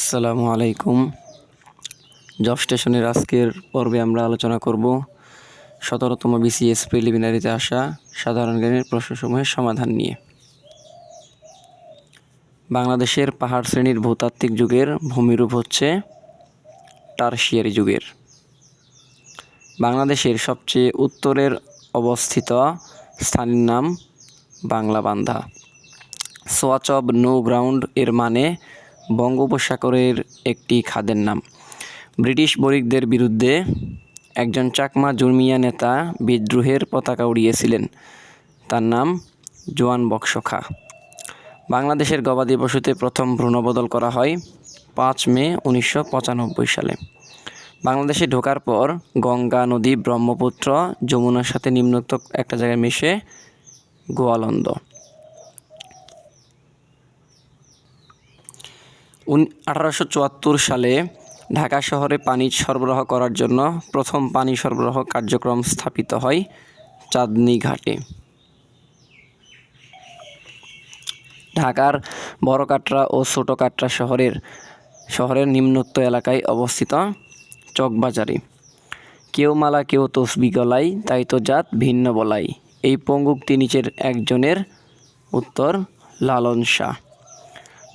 আসসালামু আলাইকুম। জব স্টেশনের আজকের পর্বে আমরা আলোচনা করব সতেরোতম বিসিএস প্রিলিমিনারিতে আসা সাধারণ জ্ঞানের প্রশ্নসমূহের সমাধান নিয়ে। বাংলাদেশের পাহাড় শ্রেণির ভূতাত্ত্বিক যুগের ভূমিরূপ হচ্ছে টারশিয়ারি যুগের। বাংলাদেশের সবচেয়ে উত্তরের অবস্থিত স্থানের নাম বাংলাবান্ধা। সোয়াচব নো গ্রাউন্ড এর মানে বঙ্গোপসাগরের একটি খাদের নাম। ব্রিটিশ বণিকদের বিরুদ্ধে একজন চাকমা জুর্মিয়া নেতা বিদ্রোহের পতাকা উড়িয়েছিলেন। তার নাম জোয়ান বক্সখা। বাংলাদেশের গবাদি পশুতে প্রথম ভ্রূণবদল করা হয় পাঁচ মে উনিশশো পঁচানব্বই সালে। বাংলাদেশে ঢোকার পর গঙ্গা নদী ব্রহ্মপুত্র যমুনার সাথে নিম্নোক্ত একটা জায়গায় মিশে গোয়ালন্দ। আঠারোশো চুয়াত্তর সালে ঢাকা শহরে পানি সরবরাহ করার জন্য প্রথম পানি সরবরাহ কার্যক্রম স্থাপিত হয় চাঁদনী ঘাটে। ঢাকার বড় কাটরা ও ছোট কাটরা শহরের শহরের নিম্নোক্ত এলাকায় অবস্থিত চকবাজারে। কেউ মালা, কেউ তসবি গলাই তাই তো জাত ভিন্ন বলাই। এই পঙ্গুক্তি নিচের একজনের উত্তর লালন শাহ।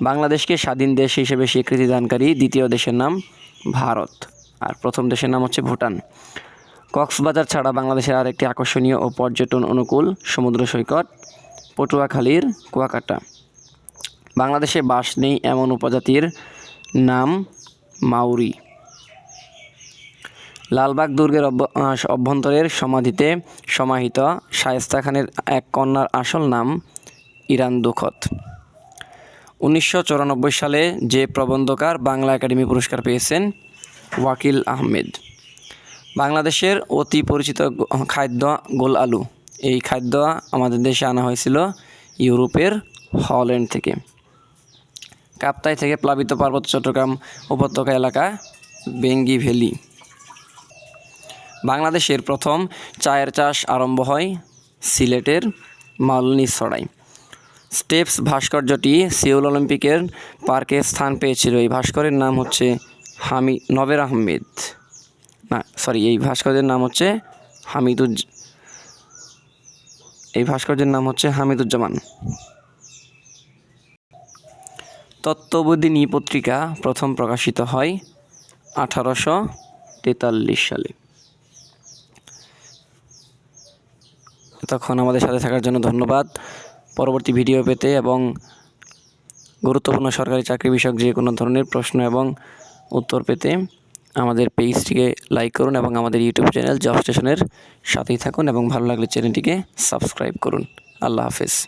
বাংলাদেশকে স্বাধীন দেশ হিসেবে স্বীকৃতি দানকারী দ্বিতীয় দেশের নাম ভারত। আর প্রথম দেশের নাম হচ্ছে ভুটান। কক্সবাজার ছাড়া বাংলাদেশের আরেকটি আকর্ষণীয় ও পর্যটন অনুকূল সমুদ্র সৈকত পটুয়াখালীর কুয়াকাটা। বাংলাদেশে বাস নেই এমন উপজাতির নাম মাউরি। লালবাগ দুর্গের অভ্যন্তরের সমাধিতে সমাহিত শায়েস্তা খানের এক কন্যার আসল নাম ইরান দুখত। উনিশশো চুরানব্বই সালে যে প্রবন্ধকার বাংলা একাডেমি পুরস্কার পেয়েছেন ওয়াকিল আহমেদ। বাংলাদেশের অতি পরিচিত খাদ্য গোল আলু। এই খাদ্য আমাদের দেশে আনা হয়েছিল ইউরোপের হল্যান্ড থেকে। কাপ্তাই থেকে প্লাবিত পার্বত্য চট্টগ্রাম উপত্যকা এলাকা বেঙ্গি ভ্যালি। বাংলাদেশের প্রথম চায়ের চাষ আরম্ভ হয় সিলেটের মালনি মালনীছড়ায়। স্টেপস ভাস্কর্যটি সিউল অলিম্পিকের পার্কে স্থান পেয়েছিল। এই ভাস্করের নাম হচ্ছে হামি, নবের আহমেদ। না সরি এই ভাস্কর্যের নাম হচ্ছে হামিদুজ, এই ভাস্কর্যের নাম হচ্ছে হামিদুজ্জামান। তত্ত্ববোধিনী পত্রিকা প্রথম প্রকাশিত হয় আঠারোশো তেতাল্লিশ সালে। তখন আমাদের সাথে থাকার জন্য ধন্যবাদ। পরবর্তী ভিডিও পেতে এবং গুরুত্বপূর্ণ সরকারি চাকরি বিষয়ক যে কোনো ধরনের প্রশ্ন এবং উত্তর পেতে আমাদের পেজটিকে লাইক করুন এবং আমাদের ইউটিউব চ্যানেল জব স্টেশনের সাথেই থাকুন এবং ভালো লাগলে চ্যানেলটিকে সাবস্ক্রাইব করুন। আল্লাহ হাফেজ।